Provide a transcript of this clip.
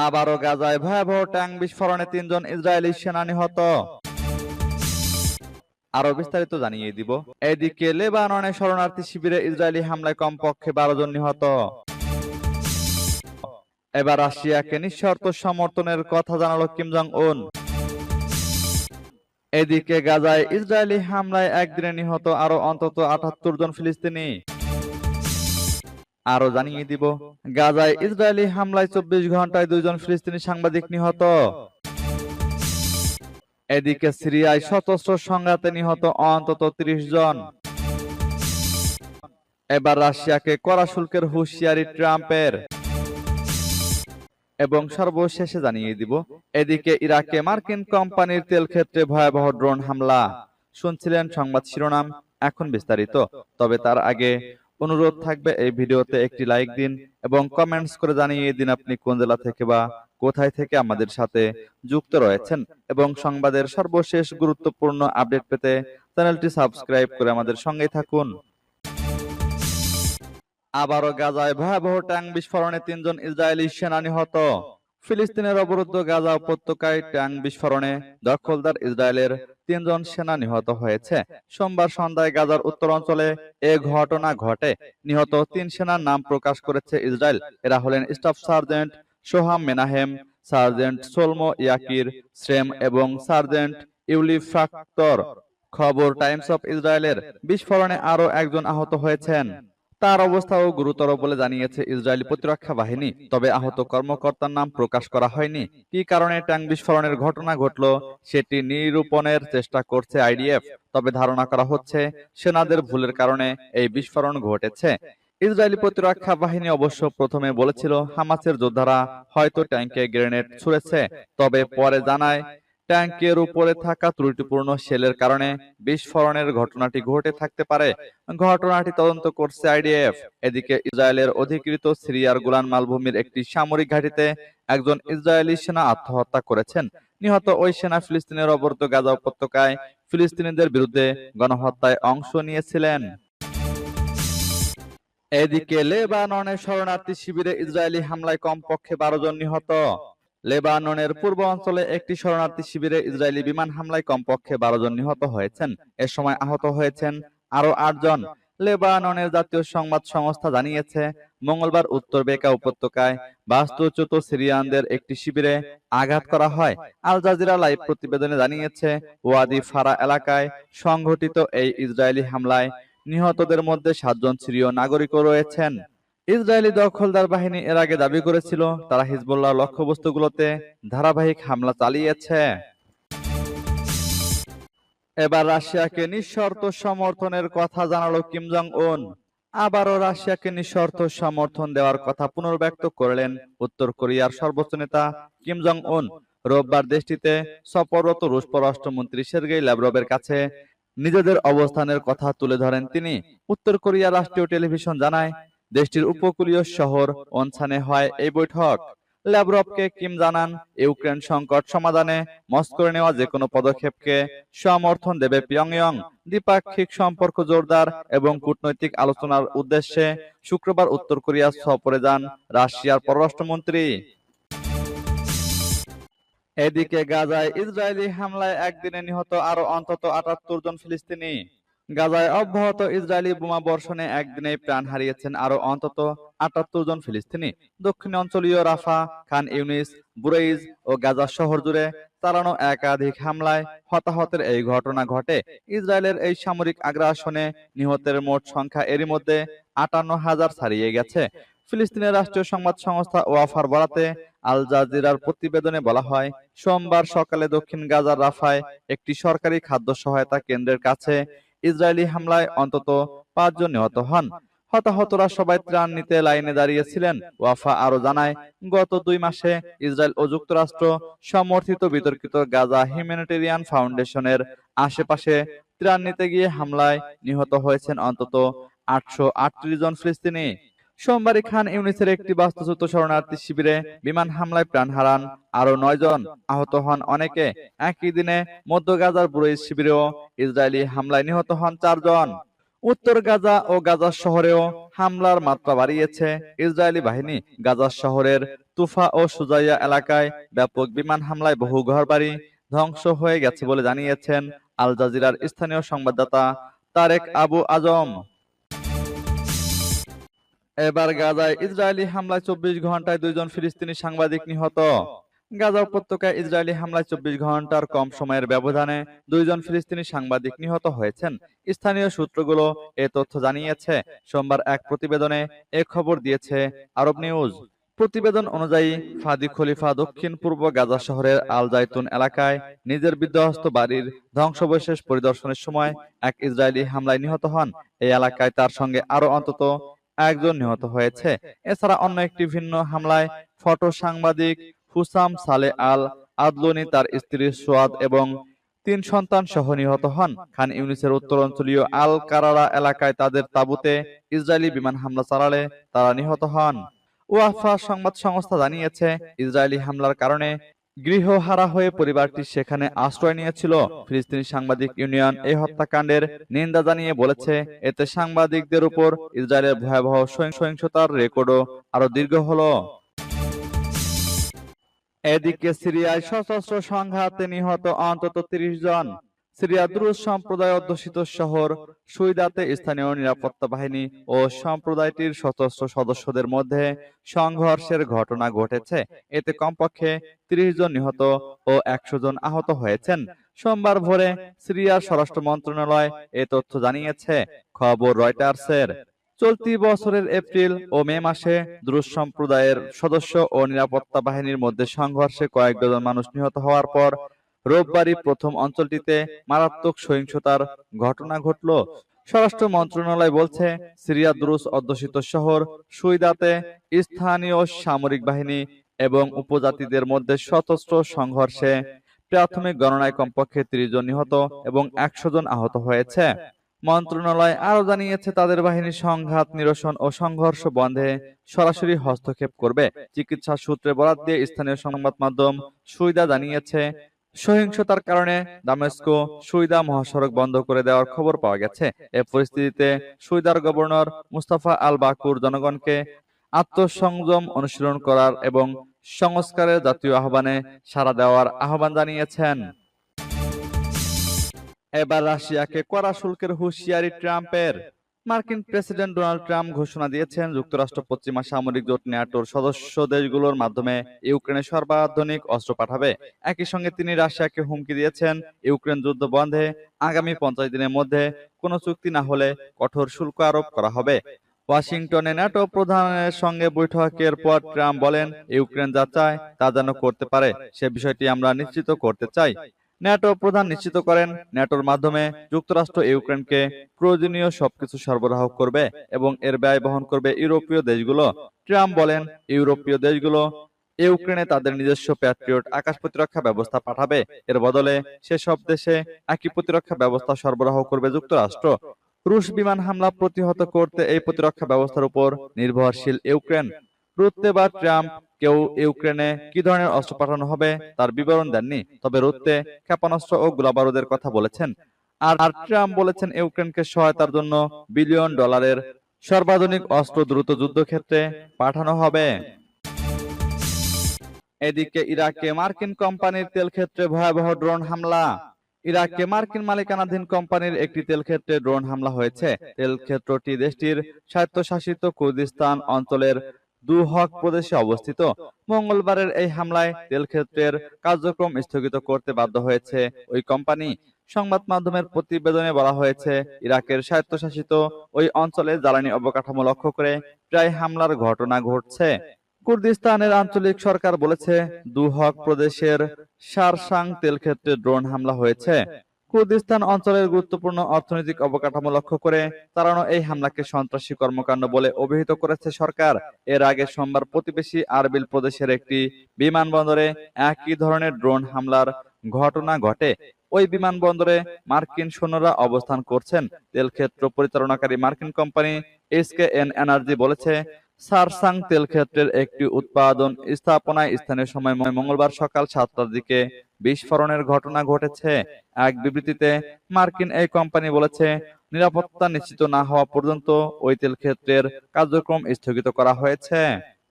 আবারও গাজায় ভয়াবহ ট্যাঙ্ক বিস্ফোরণে তিনজন ইসরায়েলি সেনা নিহত। আরও বিস্তারিত জানিয়ে দিব। এদিকে লেবাননে শরণার্থী শিবিরে ইসরায়েলি হামলায় কমপক্ষে বারো জন নিহত। এবার রাশিয়াকে নিঃশর্ত সমর্থনের কথা জানালো কিম জং উন এদিকে গাজায় ইসরায়েলি হামলায় একদিনে নিহত আরও অন্তত আটাত্তর জন ফিলিস্তিনি। আরও জানিয়ে দিব। গাজায় ইসরায়েলি হামলায় চব্বিশ ঘন্টায় দুইজন ফিলিস্তিনি সাংবাদিক নিহত। এদিকে সিরিয়ায় সশস্ত্র সংঘাতে নিহত অন্তত ত্রিশ জন। এবার রাশিয়াকে কড়া শুল্কের হুঁশিয়ারি ট্রাম্পের। এবং সর্বশেষে জানিয়ে দিব, এদিকে ইরাকে মার্কিন কোম্পানির তেল ক্ষেত্রে ভয়াবহ ড্রোন হামলা। শুনছিলেন সংবাদ শিরোনাম, এখন বিস্তারিত। তবে তার আগে অনুরোধ থাকবে এই ভিডিওতে একটি লাইক দিন এবং কমেন্টস করে জানিয়ে দিন আপনি কোন জেলা থেকে বা কোথায় থেকে আমাদের সাথে যুক্ত রয়েছেন। এবং সংবাদের সর্বশেষ গুরুত্বপূর্ণ আপডেট পেতে চ্যানেলটি সাবস্ক্রাইব করে আমাদের সঙ্গেই থাকুন। আবারও গাজায় ভয়াবহ ট্যাঙ্ক বিস্ফোরণে তিনজন ইসরায়েলি সেনা নিহত। ফিলিস্তিনের অবরুদ্ধ গাজা উপত্যকায় ট্যাঙ্ক বিস্ফোরণে দখলদার ইসরায়েলের তিনজন সেনা নিহত হয়েছে। সোমবার সন্ধ্যায় গাজার উত্তর অঞ্চলে এ ঘটনা ঘটে। নিহত তিন সেনার নাম প্রকাশ করেছে ইসরায়েল। এরা হলেন staff sergeant Shoham Menahem, sergeant Shlomo Yakir Shrem এবং সার্জেন্ট ইউলি ফ্রাক্তর খবর টাইমস অফ ইসরায়েলের বিস্ফোরণে আরও একজন আহত হয়েছেন। তার অবস্থাও গুরুতর বলে জানিয়েছে ইসরায়েলি প্রতিরক্ষা বাহিনী। তবে আহত কর্মকর্তার নাম প্রকাশ করা হয়নি। কি কারণে ট্যাঙ্ক বিস্ফোরণের ঘটনা ঘটল, সেটি নিরূপণের চেষ্টা করছে আইডিএফ। তবে ধারণা করা হচ্ছে, সেনাদের ভুলের কারণে এই বিস্ফোরণ ঘটেছে। ইসরায়েলি প্রতিরক্ষা বাহিনী অবশ্য প্রথমে বলেছিল, হামাসের যোদ্ধারা হয়তো ট্যাঙ্কে গ্রেনেড ছুড়েছে, তবে পরে জানায় ট্যাঙ্কের উপরে থাকা ত্রুটিপূর্ণ সেলের কারণে বিস্ফোরণের ঘটনাটি ঘটে থাকতে পারে। ঘটনাটি তদন্ত করছে আইডিএফ। এদিকে ইসরায়েলের অধিকৃত সিরিয়ার গোলান মালভূমির একটি সামরিক ঘাঁটিতে একজন ইসরায়েলি সেনা আত্মহত্যা করেছেন। নিহত ওই সেনা ফিলিস্তিনের অবরুদ্ধ গাজা উপত্যকায় ফিলিস্তিনিদের বিরুদ্ধে গণহত্যায় অংশ নিয়েছিলেন। এদিকে লেবাননের শরণার্থী শিবিরে ইসরায়েলি হামলায় কমপক্ষে বারো জন নিহত। লেবাননের পূর্ব অঞ্চলে একটি শরণার্থী শিবিরে ইসরায়েলি বিমান হামলায় কমপক্ষে বারো জন নিহত হয়েছেন। এ সময় আহত হয়েছেন আরও আটজন লেবাননের জাতীয় সংবাদ সংস্থা জানিয়েছে, মঙ্গলবার উত্তর বেকা উপত্যকায় বাস্তুচ্যুত সিরিয়ানদের একটি শিবিরে আঘাত করা হয়। আল জাজিরা লাইভ প্রতিবেদনে জানিয়েছে, ওয়াদি ফারা এলাকায় সংঘটিত এই ইসরায়েলি হামলায় নিহতদের মধ্যে সাতজন সিরীয় নাগরিকও রয়েছেন। ইসরায়েলি দখলদার বাহিনী এর আগে দাবি করেছিল তারা হিজবুল্লাহ লক্ষ্যবস্তুগুলোতে ধারাবাহিক হামলা চালিয়েছে। এবার রাশিয়াকে নিঃশর্ত সমর্থনের কথা জানালো কিম জং উন আবারও রাশিয়াকে নিঃশর্ত সমর্থন দেওয়ার কথা পুনর্ব্যক্ত করলেন উত্তর কোরিয়ার সর্বোচ্চ নেতা কিম জং উন রোববার দেশটিতে সফররত রুশ পররাষ্ট্রমন্ত্রী সের্গেই ল্যাভরভের কাছে নিজেদের অবস্থানের কথা তুলে ধরেন তিনি। উত্তর কোরিয়া রাষ্ট্রীয় টেলিভিশন জানায় দেশটির উপকূলীয় শহর অনসানে হয় এই বৈঠক। ল্যাভরভকে কিম জানান ইউক্রেন সংকট সমাধানে মস্কোর নেওয়া যে কোনো পদক্ষেপকে সমর্থন দেবে পিয়ংইয়ং। দ্বিপাক্ষিক সম্পর্ক জোরদার এবং কূটনৈতিক আলোচনার উদ্দেশ্যে শুক্রবার উত্তর কোরিয়া সফরে যান রাশিয়ার পররাষ্ট্রমন্ত্রী। এদিকে গাজায় ইসরায়েলি হামলায় একদিনে নিহত আরও অন্তত আটাত্তর জন ফিলিস্তিনি। গাজায় অব্যাহত ইসরায়েলি বোমা বর্ষণে একদিনে প্রাণ হারিয়েছেন আরও অন্তত আটাত্তর জন ফিলিস্তিনি। দক্ষিণ অঞ্চলীয় রাফা, খান ইউনিস, বুরেইজ ও গাজা শহর জুড়ে চালানো একাধিক হামলায় হতাহতের এই ঘটনা ঘটে। ইসরায়েলের এই সামরিক আগ্রাসনে নিহতের মোট সংখ্যা এরই মধ্যে আটান্ন হাজার ছাড়িয়ে গেছে। ফিলিস্তিনের রাষ্ট্রীয় সংবাদ সংস্থা ওয়াফার বরাতে আল জাজিরার প্রতিবেদনে বলা হয়, সোমবার সকালে দক্ষিণ গাজার রাফায় একটি সরকারি খাদ্য সহায়তা কেন্দ্রের কাছে ইসরায়েলি হামলায় অন্তত পাঁচজন নিহত হন। হতাহতরা সবাই ত্রাণ নিতে লাইনে দাঁড়িয়েছিলেন ওয়াফা আরও জানায় গত দুই মাসে ইসরায়েল ও যুক্তরাষ্ট্র সমর্থিত বিতর্কিত গাজা হিউম্যানিটেরিয়ান ফাউন্ডেশনের আশেপাশে ত্রাণ নিতে গিয়ে হামলায় নিহত হয়েছেন অন্তত আটশো আটত্রিশ জন ফিলিস্তিনি। সোমবারই খান ইউনিসের একটি বাস্তুচ্যুত শরণার্থী শিবিরে বিমান হামলায় প্রাণ হারান আরও নয় জন আহত হন অনেকে। একই দিনে মধ্য গাজার বুড়াইশ শিবিরেও ইসরায়েলি হামলায় নিহত হন চারজন উত্তর গাজা ও গাজা শহরেও হামলার মাত্রা বাড়িয়েছে। ইসরায়েলি বাহিনী গাজা শহরের তুফা ও সুজাইয়া এলাকায় ব্যাপক বিমান হামলায় বহু ঘরবাড়ি ধ্বংস হয়ে গেছে বলে জানিয়েছেন আল জাজিরার স্থানীয় সংবাদদাতা তারেক আবু আজম। এবার গাজায় ইসরায়েলি হামলায় চব্বিশ ঘন্টায় দুইজন ফিলিস্তিনি সাংবাদিক নিহত। গাজা উপত্যকায় ইসরায়েলি হামলায় চব্বিশ ঘণ্টার কম সময়ের ব্যবধানে দুইজন ফিলিস্তিনি সাংবাদিক নিহত হয়েছেন। স্থানীয় সূত্রগুলো এ তথ্য জানিয়েছে। সোমবার এক প্রতিবেদনে এ খবর দিয়েছে আরব নিউজ। প্রতিবেদন অনুযায়ী ফাদি খলিফা দক্ষিণ পূর্ব গাজা শহরের আল জাইতুন এলাকায় নিজের বিধ্বস্ত বাড়ির ধ্বংসবশেষ পরিদর্শনের সময় এক ইসরায়েলি হামলায় নিহত হন। এই এলাকায় তার সঙ্গে আরও অন্তত একজন নিহত হয়েছে। এছাড়া অন্য একটি ভিন্ন হামলায় ফটো সাংবাদিক হুসাম সালে আল আদলনি তার স্ত্রী সোয়াদ এবং তিন সন্তান সহ নিহত হন। খান ইউনিসের উত্তরাঞ্চলীয় আল কারারা এলাকায় তাদের তাঁবুতে ইসরায়েলি বিমান হামলা চালালে তারা নিহত হন। ওয়াফা সংবাদ সংস্থা জানিয়েছে, ইসরায়েলি হামলার কারণে গৃহহারা হয়ে পরিবারটি সেখানে আশ্রয় নিয়েছিল। ফিলিস্তিনি সাংবাদিক ইউনিয়ন এই হত্যাকাণ্ডের নিন্দা জানিয়ে বলেছে, এতে সাংবাদিকদের উপর ইসরায়েলের ভয়াবহ সহিং- সহিংসতার রেকর্ডও আরও দীর্ঘ হলো। এদিকে সিরিয়ায় সশস্ত্র সংঘাতে নিহত অন্তত তিরিশ জন। সিরিয়া দ্রুজ সম্প্রদায় অধ্যুষিত শহর সুইদাতে স্থানীয় নিরাপত্তা বাহিনী ও সম্প্রদায়টির সশস্ত্র সদস্যদের মধ্যে সংঘর্ষের ঘটনা ঘটেছে। এতে কমপক্ষে তিরিশ জন নিহত ও একশো জন আহত হয়েছেন। সোমবার ভোরে সিরিয়ার স্বরাষ্ট্র মন্ত্রণালয় এ তথ্য জানিয়েছে। খবর রয়টার্সের। চলতি বছরের এপ্রিল ও মে মাসে দ্রুজ সম্প্রদায়ের সদস্য ও নিরাপত্তা বাহিনীর মধ্যে সংঘর্ষে কয়েক ডজন মানুষ নিহত হওয়ার পর রোববারই প্রথম অঞ্চলটিতে মারাত্মক সহিংসতার ঘটনা ঘটল। স্বরাষ্ট্র মন্ত্রণালয় বলছে, সিরিয়া দ্রুজ অধ্যুষিত শহর, সুইদাতে স্থানীয় সামরিক বাহিনী এবং উপজাতিদের মধ্যে সশস্ত্র সংঘর্ষে প্রাথমিক গণনায় কমপক্ষে ত্রিশ জন নিহত এবং একশো জন আহত হয়েছে। মন্ত্রণালয় আরও জানিয়েছে, তাদের বাহিনী সংঘাত নিরসন ও সংঘর্ষ বন্ধে সরাসরি হস্তক্ষেপ করবে। চিকিৎসা সূত্রে বরাত দিয়ে স্থানীয় সংবাদ মাধ্যম সুইদা জানিয়েছে সহিংসতার কারণে দামেস্কো সুইদা মহাসড়ক বন্ধ করে দেওয়ার খবর পাওয়া গেছে। এ পরিস্থিতিতে সুইদার গভর্নর মুস্তাফা আল বাকুর জনগণকে আত্মসংযম অনুশীলন করার এবং সংস্কারের জাতীয় আহ্বানে সাড়া দেওয়ার আহ্বান জানিয়েছেন। এবার রাশিয়াকে কড়া শুল্কের হুঁশিয়ারি ট্রাম্পের। মার্কিন প্রেসিডেন্ট ডোনাল্ড ট্রাম্প ঘোষণা দিয়েছেন যুক্তরাষ্ট্র পশ্চিমা সামরিক জোট ন্যাটোর সদস্য দেশগুলোর মাধ্যমে ইউক্রেনে সর্বাধুনিক অস্ত্র পাঠাবে। একই সঙ্গে তিনি রাশিয়াকে হুমকি দিয়েছেন ইউক্রেন যুদ্ধ বন্ধে আগামী পঞ্চাশ দিনের মধ্যে কোনো চুক্তি না হলে কঠোর শুল্ক আরোপ করা হবে। ওয়াশিংটনে ন্যাটো প্রধানের সঙ্গে বৈঠকের পর ট্রাম্প বলেন ইউক্রেন যা চায় তা যেন করতে পারে সে বিষয়টি আমরা নিশ্চিত করতে চাই। ন্যাটো প্রধান নিশ্চিত করেন, ন্যাটোর মাধ্যমে যুক্তরাষ্ট্র ইউক্রেনকে প্রয়োজনীয় সবকিছু সরবরাহ করবে এবং এর ব্যয় বহন করবে ইউরোপীয় দেশগুলো। ট্রাম্প বলেন, ইউরোপীয় দেশগুলো ইউক্রেনে তাদের নিজস্ব প্যাট্রিয়ট আকাশ প্রতিরক্ষা ব্যবস্থা পাঠাবে। এর বদলে সেসব দেশে একই প্রতিরক্ষা ব্যবস্থা সরবরাহ করবে যুক্তরাষ্ট্র। রুশ বিমান হামলা প্রতিহত করতে এই প্রতিরক্ষা ব্যবস্থার উপর নির্ভরশীল ইউক্রেন। রুত্তে বা ট্রাম্প কেউ ইউক্রেনে কি ধরনের অস্ত্র পাঠানো হবে, তার বিবরণ দেননি। তবে রুত্তে ক্ষেপণাস্ত্র ও গোলাবারুদের কথা বলেছেন। আর ট্রাম্প বলেছেন ইউক্রেনকে সহায়তার জন্য বিলিয়ন ডলারের সর্বাধুনিক অস্ত্র দ্রুত যুদ্ধক্ষেত্রে পাঠানো হবে। এদিকে ইরাকে মার্কিন কোম্পানির তেল ক্ষেত্রে ভয়াবহ ড্রোন হামলা। ইরাকে মার্কিন মালিকানাধীন কোম্পানির একটি তেল ক্ষেত্রে ড্রোন হামলা হয়েছে। তেল ক্ষেত্রটি দেশটির স্বায়ত্তশাসিত কুর্দিস্তান অঞ্চলের দুহক প্রদেশে অবস্থিত। মঙ্গলবারের এই হামলায় তেল ক্ষেত্রের কার্যক্রম স্থগিত করতে বাধ্য হয়েছে ওই কোম্পানি। সংবাদ মাধ্যমের প্রতিবেদনে বলা হয়েছে, ইরাকের স্বায়ত্তশাসিত ওই অঞ্চলে জ্বালানি অবকাঠামো লক্ষ্য করে প্রায় হামলার ঘটনা ঘটছে। কুর্দিস্তানের আঞ্চলিক সরকার বলেছে, দুহক প্রদেশের সারসাং তেল ক্ষেত্রে ড্রোন হামলা হয়েছে। কুর্দিস্তান অঞ্চলের গুরুত্বপূর্ণ অর্থনৈতিক অবকাঠামো লক্ষ্য করে চালানো এই হামলাকে সন্ত্রাসী কর্মকাণ্ড বলে অভিহিত করেছে সরকার। এর আগে সোমবার প্রতিবেশী আরবিল প্রদেশের একটি বিমানবন্দরে একই ধরনের ড্রোন হামলার ঘটনা ঘটে। ওই বিমানবন্দরে মার্কিন সৈন্যরা অবস্থান করছেন। তেল ক্ষেত্র পরিচালনাকারী মার্কিন কোম্পানি এসকেএন এনার্জি বলেছে সারসাং তেল ক্ষেত্রের একটি উৎপাদন স্থাপনায় স্থানীয় সময় মঙ্গলবার সকাল সাতটার দিকে বিস্ফোরণের ঘটনা ঘটেছে। এক বিবৃতিতে মার্কিন এই কোম্পানি বলেছে, নিরাপত্তা নিশ্চিত না হওয়া পর্যন্ত ওই তেল ক্ষেত্রের কার্যক্রম স্থগিত করা হয়েছে।